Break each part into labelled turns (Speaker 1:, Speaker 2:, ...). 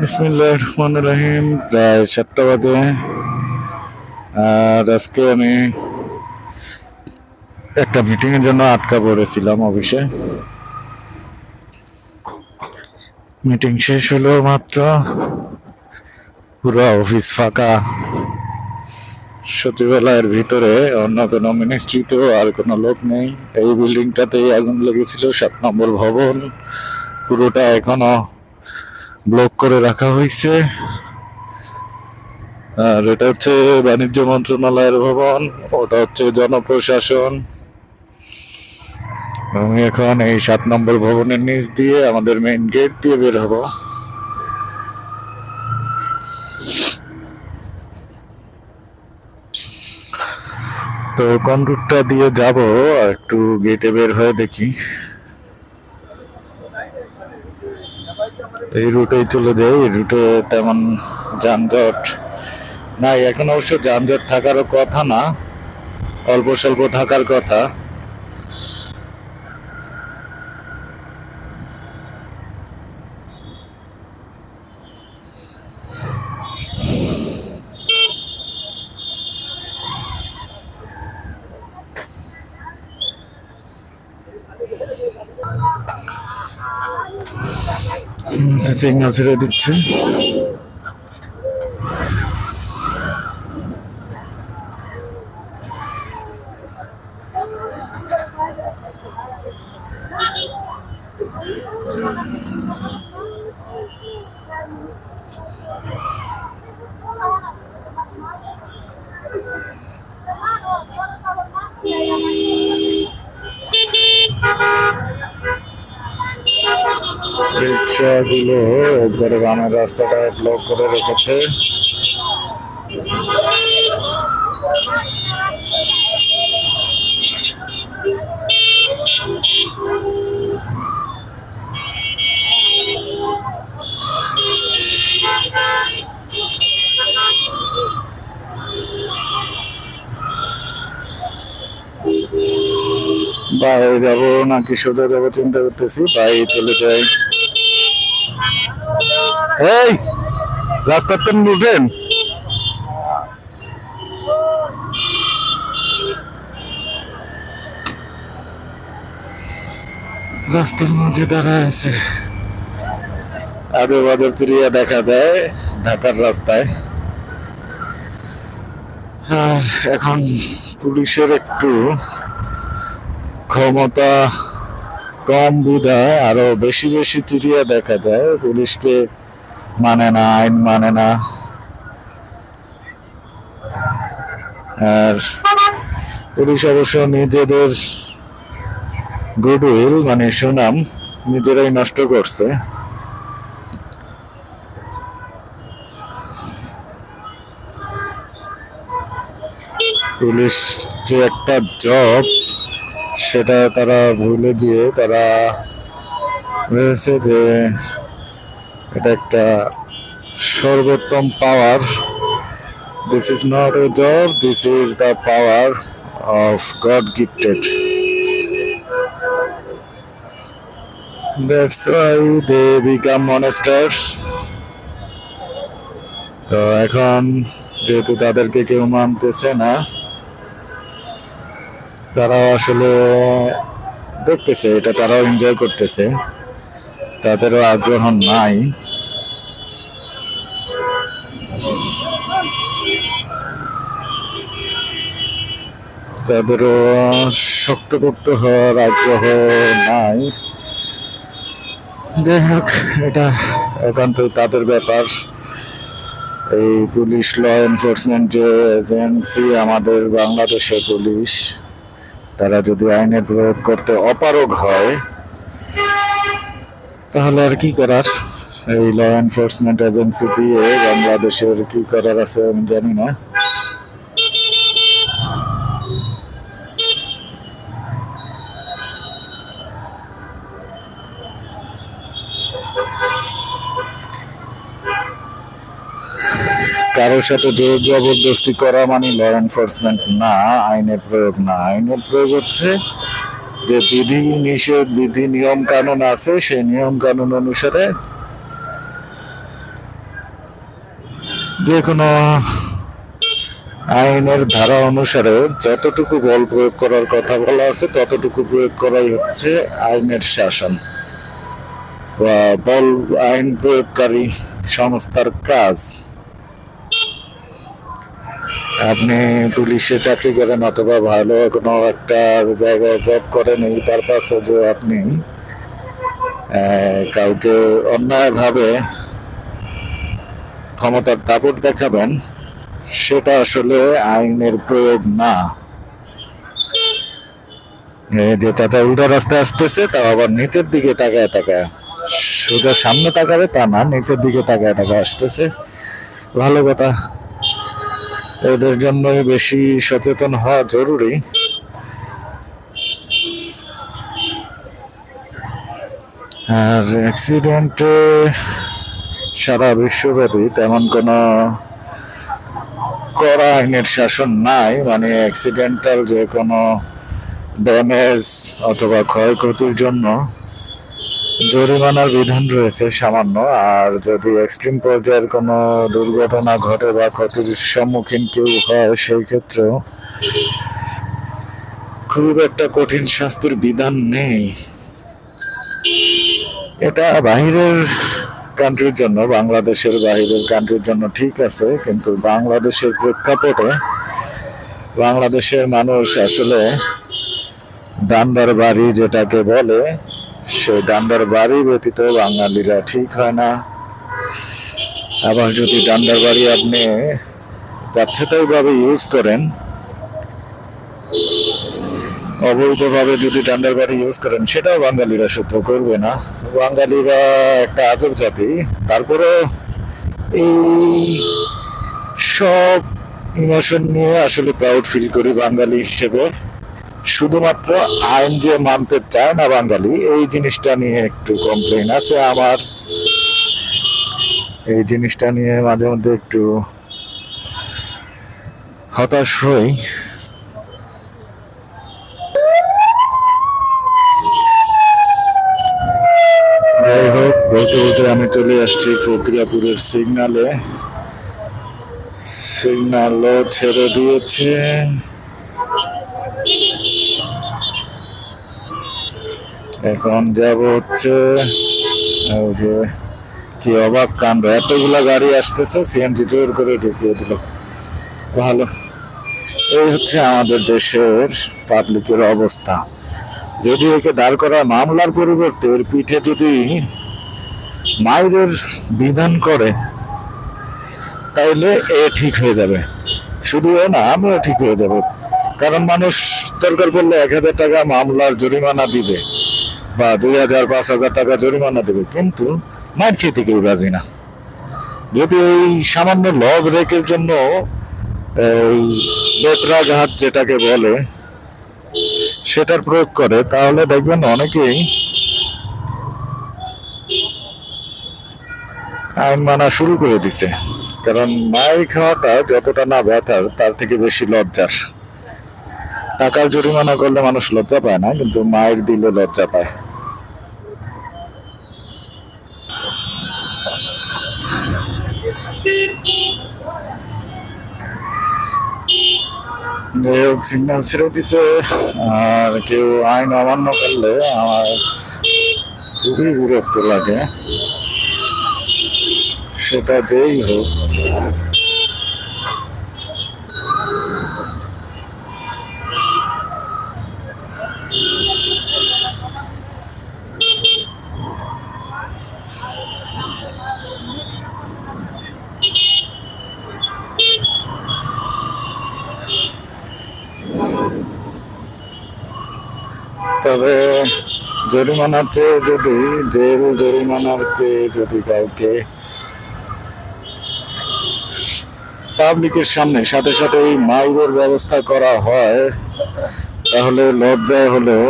Speaker 1: বিসমিল্লাহ রহমান রহিম। প্রায় সাতটা বাজে। আর আজকে আমি একটা মিটিং এর জন্য আটকা পড়েছিলাম অফিসে। মিটিং শেষ হলো মাত্র। পুরো অফিস ফাঁকা। সচিবালয়ের ভিতরে অন্য কোনো মিনিস্ট্রিতেও আর কোনো লোক নেই। এই বিল্ডিংটাতেই আগুন লেগেছিল, সাত নম্বর ভবন। পুরোটা এখনও ব্লক করে রাখা হয়েছে। আর এটা হচ্ছে বাণিজ্য মন্ত্রণালয়ের ভবন, ওটা হচ্ছে জনপ্রশাসন। আমি এখন এই সাত নম্বর ভবনের নিচ দিয়ে আমাদের মেইন গেট দিয়ে বের হব। তো কোন রুটটা দিয়ে যাব একটু গেটে বের হয়ে দেখি। এই রুটেই চলে যাই এই রুটে তেমন যানজট নাই। এখন অবশ্য যানজট থাকারও কথা না। অল্প স্বল্প থাকার কথা। সিগন্যাল ছেড়ে দিচ্ছে রিক্সাগুলো একবারে গ্রামের রাস্তাটা ব্লক করে রেখেছে। বাইরে যাব নাকি সোজা যাব চিন্তা করতেছি, বাইরে চলে যাই। এই রাস্তার তেন উঠেন রাস্তার মধ্যে দাঁড়ায় আছে। আজব আজব চিড়িয়া দেখা যায় ঢাকার রাস্তায়। আর এখন পুলিশের একটু ক্ষমতা কম বিধায় আরও বেশি বেশি চিড়িয়া দেখা যায়। পুলিশকে মানে না, আইন মানে না। আর পুলিশ অবশ্য নিজেদের গুডউইল মানে সুনাম, নিজেরাই নষ্ট করছে। পুলিশ যে একটা জব সেটা তারা ভুলে দিয়ে তারা ভেবেছে যে এটা একটা সর্বোত্তম power this is not a job this is the power of God gifted that's why they become monsters তো এখন যেহেতু তাদেরকে কেউ মানতেছে না তারা আসলে দেখতেছে, এটা তারাও এনজয় করতেছে। তাদেরও আগ্রহ নাই। তাদেরও শক্তপোক্ত হওয়ার আগ্রহ নাই। যাই হোক, এটা একান্ত তাদের ব্যাপার। এই পুলিশ ল এনফোর্সমেন্ট যে এজেন্সি আমাদের বাংলাদেশের পুলিশ, তারা যদি আইনের প্রয়োগ করতে অপারগ হয় তাহলে আর কি করার? এই ল এনফোর্সমেন্ট এজেন্সি দিয়ে বাংলাদেশের কি করার আছে আমি জানি না। কারোর সাথে জোর জবরদস্তি করা মানে ল এনফোর্সমেন্ট না, আইনের প্রয়োগ না। আইনের প্রয়োগ হচ্ছে যে বিধি নিষেধ, বিধি নিয়ম কানুন আছে, সেই নিয়ম কানুন অনুসারে যে কোনো আইনের ধারা অনুসারে যতটুকু বল প্রয়োগ করার কথা বলা আছে, ততটুকু প্রয়োগ করাই হচ্ছে আইনের শাসন বা বল, আইন প্রয়োগকারী সংস্থার কাজ। আপনি পুলিশে চাকরি করেন অথবা ভালো কোনো একটা জায়গায় জব করেন, এই পারপাসে যে আপনি কাউকে অন্যায়ভাবে ক্ষমতার দাপট দেখাবেন, সেটা আসলে আইনের প্রয়োগ না। যে চাচা উল্টা রাস্তায় আসতেছে, তাও আবার নিচের দিকে তাকায় তাকায়, সোজা সামনে তাকাবে তা না, নিচের দিকে তাকায় তাকায় আসতেছে। ভালো কথা। এদের জন্যই বেশি সচেতন হওয়া জরুরি। আর অ্যাক্সিডেন্টে সারা বিশ্বব্যাপী তেমন কোনো কড়া আইনের শাসন নাই মানে অ্যাক্সিডেন্টাল যে কোনো ড্যামেজ অথবা ক্ষয়ক্ষতির জন্য। জরিমানার বিধান রয়েছে সামান্য, আর যদি এক্সট্রিম পর্যায়ের কোনো দুর্ঘটনা ঘটে বা ক্ষতির সম্মুখীন কেউ হয়, সেই ক্ষেত্রেও খুব একটা কঠিন শাস্তির বিধান নেই। এটা বাহিরের কান্ট্রির জন্য, বাংলাদেশের বাহিরের কান্ট্রির জন্য ঠিক আছে, কিন্তু বাংলাদেশের প্রেক্ষাপটে বাংলাদেশের মানুষ আসলে ডান্ডার বাড়ি যেটাকে বলে সেই ডান্ডার বাড়ি ব্যতীত বাঙালিরা ঠিক হয় না। আবার যদি ডান্ডার বাড়ি আপনি যাচ্ছেতাই ভাবে ইউজ করেন, অবৈধভাবে যদি ডান্ডার বাড়ি ইউজ করেন, সেটাও বাঙালিরা সহ্য করবে না। বাঙালিরা একটা আজব জাতি। তারপরে এই সব ইমোশন নিয়ে আসলে প্রাউড ফিল করি বাঙালি হিসেবে। শুধুমাত্র আইন যে মানতে চায় না বাঙালি, এই জিনিসটা নিয়ে একটু কমপ্লেন আছে আমার। এই জিনিসটা নিয়ে মাঝে মধ্যে একটু হতাশ হই। যাই হোক, বলতে বলতে আমি চলে আসছি প্রক্রিয়াপুরের সিগনালে সিগনালও ছেড়ে দিয়েছে। এখন যাব হচ্ছে ওই যে, কি অবাক কাণ্ড, এতগুলা গাড়ি আসতেছে সিএনজি জোর করে ঢুকিয়ে দিল। ভালো। এই হচ্ছে আমাদের দেশের পাবলিকের অবস্থা। যদি একে দাঁড় করা মামলার পরিবর্তে ওর পিঠে যদি মায়ের বিধান করে, তাইলে এ ঠিক হয়ে যাবে। শুধু এ না, আমিও ঠিক হয়ে যাব। কারণ মানুষ দরকার পড়লে এক হাজার টাকা মামলার জরিমানা দিবে। বা দুই হাজার পাঁচ হাজার টাকা জরিমানা দেবে, কিন্তু মায়ের খেতে কেউ রাজি না। যদি এই সামান্য ল ব্রেকের জন্য, এই বেতরাঘাত যেটাকে বলে, সেটার প্রয়োগ করে, তাহলে দেখবেন অনেকেই আইন মানা শুরু করে দিছে। কারণ মায়ের খাওয়াটা যতটা না ব্যথার, তার থেকে বেশি লজ্জার। টাকার জরিমানা করলে মানুষ লজ্জা পায় না, কিন্তু মায়ের দিলে লজ্জা পায়। যাই হোক সিগন্যাল ছেড়ে দিছে, আর কেউ আইন অমান্য করলে আমার খুবই বিরক্ত লাগে। সেটা যেই হোক। তবে চেয়ে যদি, জেল চেয়ে যদি কাউকে পাবলিকের সামনে, সাথে সাথে এই মাইরের ব্যবস্থা করা হয়, তাহলে লজ্জায় হলেও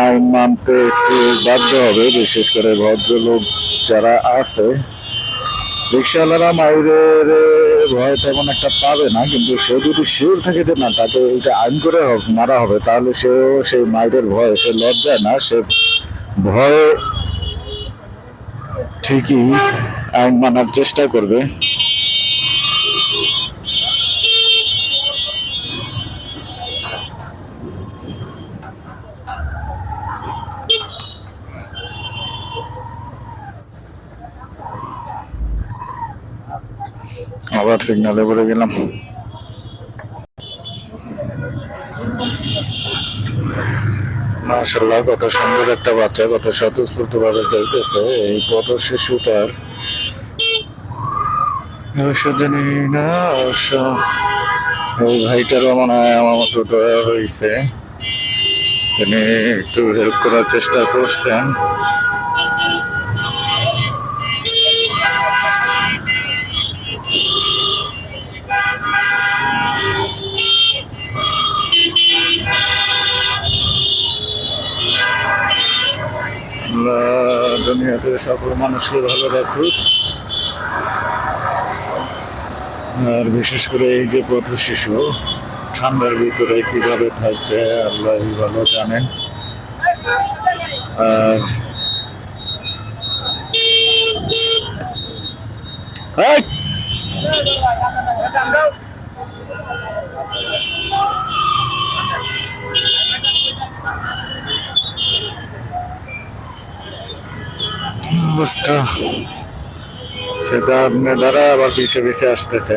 Speaker 1: আইন মানতে একটু বাধ্য হবে। বিশেষ করে ভদ্রলোক যারা আছে রিক্সাওয়ালারা মায়ের ভয় তেমন একটা পাবে না, কিন্তু সে যদি শিওর থাকে যে না, তাকে এটা আইন করে মারা হবে, তাহলে সেও সেই মায়ের ভয়, সে লজ্জায় না, সে ভয়ে ঠিকই আইন মানার চেষ্টা করবে। আবার সিগনালে পড়ে গেলাম। মাশাল্লাহ কত সুন্দর একটা বাচ্চা, কত স্বতঃস্ফূর্ত ভাবে খেলতেছে। এই পথ শিশুটার অবশ্য জানি না, অবশ্য ওই ভাইটারও মনে হয় আমার মতো দয়া হয়েছে তিনি একটু হেল্প করার চেষ্টা করছেন আল্লাহ দুনিয়াতে সকল মানুষকে ভালো রাখুক। আর বিশেষ করে এই যে পথ শিশু, ঠান্ডার ভিতরে কীভাবে থাকবে আল্লাহ ভালো জানেন। আর এই! অবস্থা। সেটা দ্বারা আবার পিছিয়ে পিছিয়ে আসতেছে।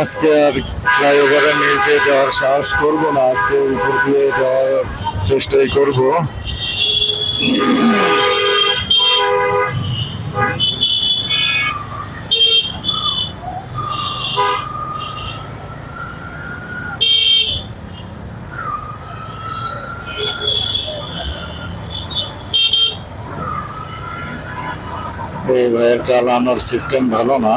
Speaker 1: আজকে আর ফ্লাইওভারের নিচ দিয়ে যাওয়ার সাহস করব না, আজকে উপর দিয়ে যাওয়ার চেষ্টাই করব। এই চালানোর সিস্টেম ভালো না।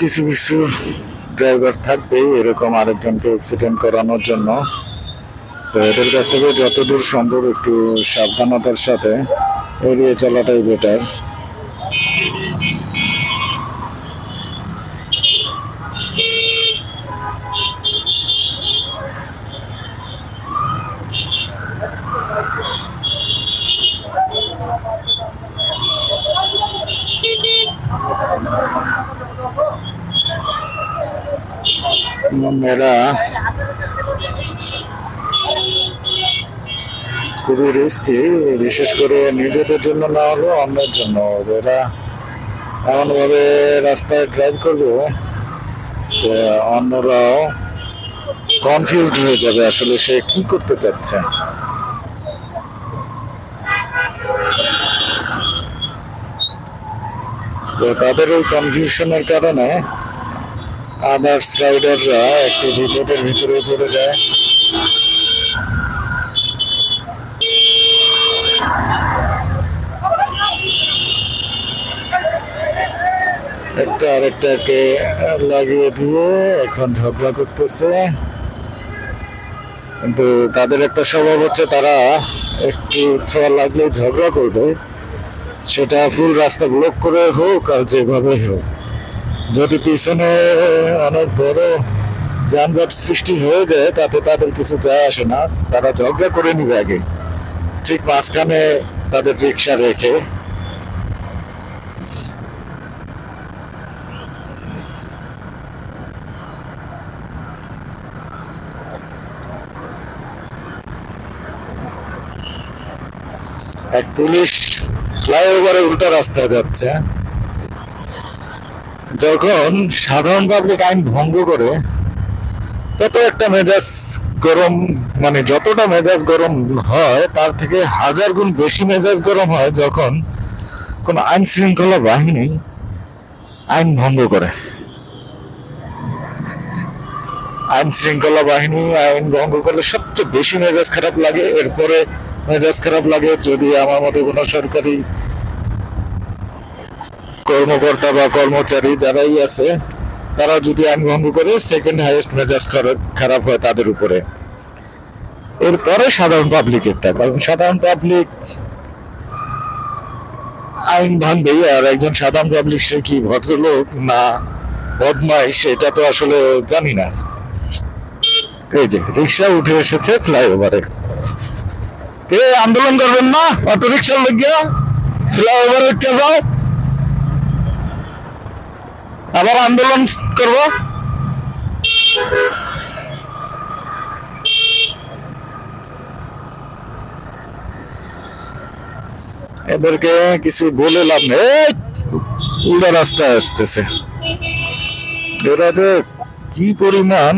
Speaker 1: কিছু কিছু ড্রাইভার থাকবে, এরকম আরেকজনকে অ্যাক্সিডেন্ট করানোর জন্য। তো এদের কাছ থেকে যতদূর সম্ভব একটু সাবধানতার সাথে এড়িয়ে চলাটাই বেটার মেয়েরা খুবই রিস্কি বিশেষ করে নিজেদের জন্য না হলেও অন্যের জন্য। এরা এমন ভাবে রাস্তায় ড্রাইভ করবে যে অন্যরাও কনফিউজড হয়ে যাবে আসলে সে কি করতে চাচ্ছে। তো তাদের ওই কনফিউশনের কারণে আদার্স রাইডাররা একটু বিপদের ভিতরে পড়ে যায়। একটা আরেকটাকে লাগিয়ে দিয়ে এখন ঝগড়া করতেছে। কিন্তু তাদের একটা স্বভাব হচ্ছে তারা একটু ছোঁয়া লাগলে ঝগড়া করবে। সেটা ফুল রাস্তা ব্লক করে হোক আর যেভাবে হোক। যদি পিছনে অনেক বড় যানজট সৃষ্টি হয়ে যায়, তাতে তাদের কিছু যায় আসে না। তারা ঝগড়া করে নিবে আগে। ঠিক মাঝখানে তাদের রিক্সা রেখে। এক পুলিশ ফ্লাইওভারে উল্টা রাস্তায় যাচ্ছে। যখন সাধারণ পাবলিক আইন ভঙ্গ করে, তত একটা মেজাজ গরম মানে যতটা মেজাজ গরম হয়, তার থেকে হাজার গুণ বেশি মেজাজ গরম হয় যখন কোন আইন শৃঙ্খলা বাহিনী আইন ভঙ্গ করে। আইন শৃঙ্খলা বাহিনী আইন ভঙ্গ করলে সবচেয়ে বেশি মেজাজ খারাপ লাগে। এরপরে মেজাজ খারাপ লাগে যদি আমার মতো কোনো সরকারি কর্মকর্তা বা কর্মচারী যারাই আছে, তারা যদি আইন ভঙ্গ করে সেকেন্ড হাইয়েস্ট মেজাজ খারাপ- হয় তাদের উপরে। এরপরে সাধারণ পাবলিকেরটা কারণ সাধারণ পাবলিক আইন ভাঙবে আর একজন সাধারণ পাবলিক সে কি ভদ্রলোক না বদমাইশ, সেটা তো আসলে জানি না। এই যে, রিক্সা উঠে এসেছে ফ্লাইওভারে কে আন্দোলন করবেন না? অটো রিক্সার লোকিয়া ফ্লাইওভারে উঠে যাও। আবার আন্দোলন করব। এদেরকে কিছু বলে লাভ নেই। উল্টা রাস্তায় আসতেছে। এরা যে কি পরিমাণ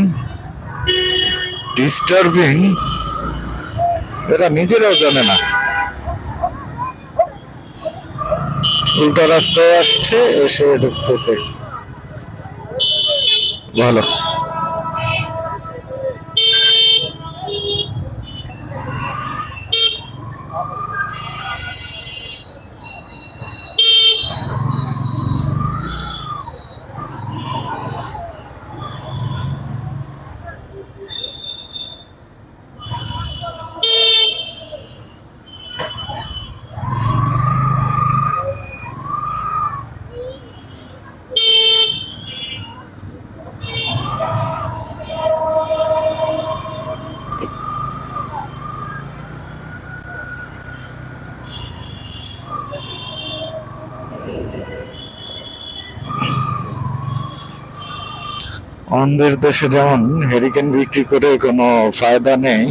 Speaker 1: ডিস্টার্বিং এরা নিজেরাও জানে না। উল্টা রাস্তায় আসছে, এসে ঢুকতেছে ভালো অন্যের দেশে যেমন হেরিকেন বিক্রি করে কোনো ফায়দা নেই,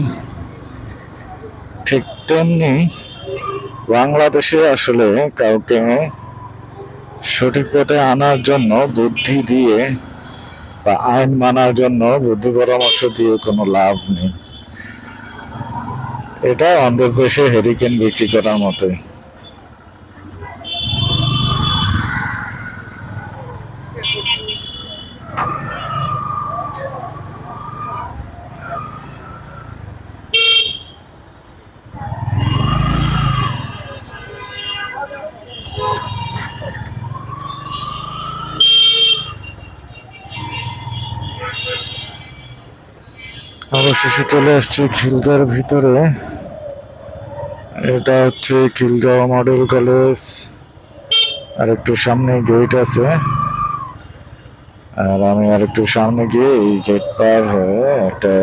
Speaker 1: ঠিক তেমনি বাংলাদেশে আসলে কাউকে সঠিক পথে আনার জন্য বুদ্ধি দিয়ে বা আইন মানার জন্য বুদ্ধি পরামর্শ দিয়ে কোনো লাভ নেই। এটা অন্যের দেশে হেরিকেন বিক্রি করার মতোই। অবশেষে চলে আসছি খিলগার ভিতরে। এটা হচ্ছে খিলগাঁও মডেল কলেজ। আর একটু সামনে গেট আছে। আর আমি আর একটু সামনে গিয়ে এই গেট পার হয়ে একটা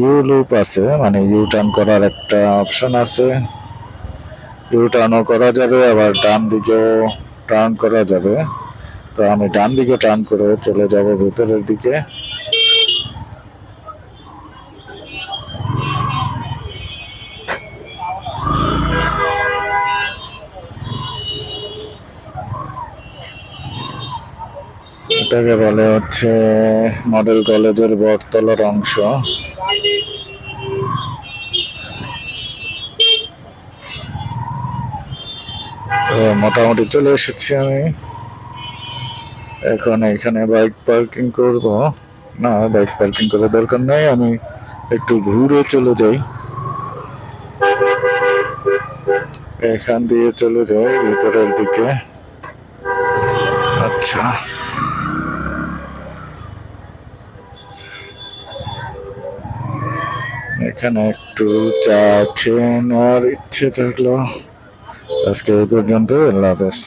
Speaker 1: ইউ লুপ আছে মানে ইউ টার্ন করার একটা অপশন আছে। ইউ টার্নও করা যাবে, আবার ডান দিকেও টার্ন করা যাবে। তো আমি ডান দিকে টার্ন করে চলে যাব ভেতরের দিকে। এটাকে বলে হচ্ছে মডেল কলেজের বটতলার অংশ। মোটামুটি চলে এসেছি আমি। এখন এখানে বাইক পার্কিং করব। না, বাইক পার্কিং করার দরকার নেই, আমি একটু ঘুরে চলে যাই। এখান দিয়ে চলে যাই ভিতরের দিকে। আচ্ছা। এখানে একটু চা খেয়ে নেওয়ার ইচ্ছে থাকল। আজকে এই পর্যন্ত আল্লাহ হাফেজ।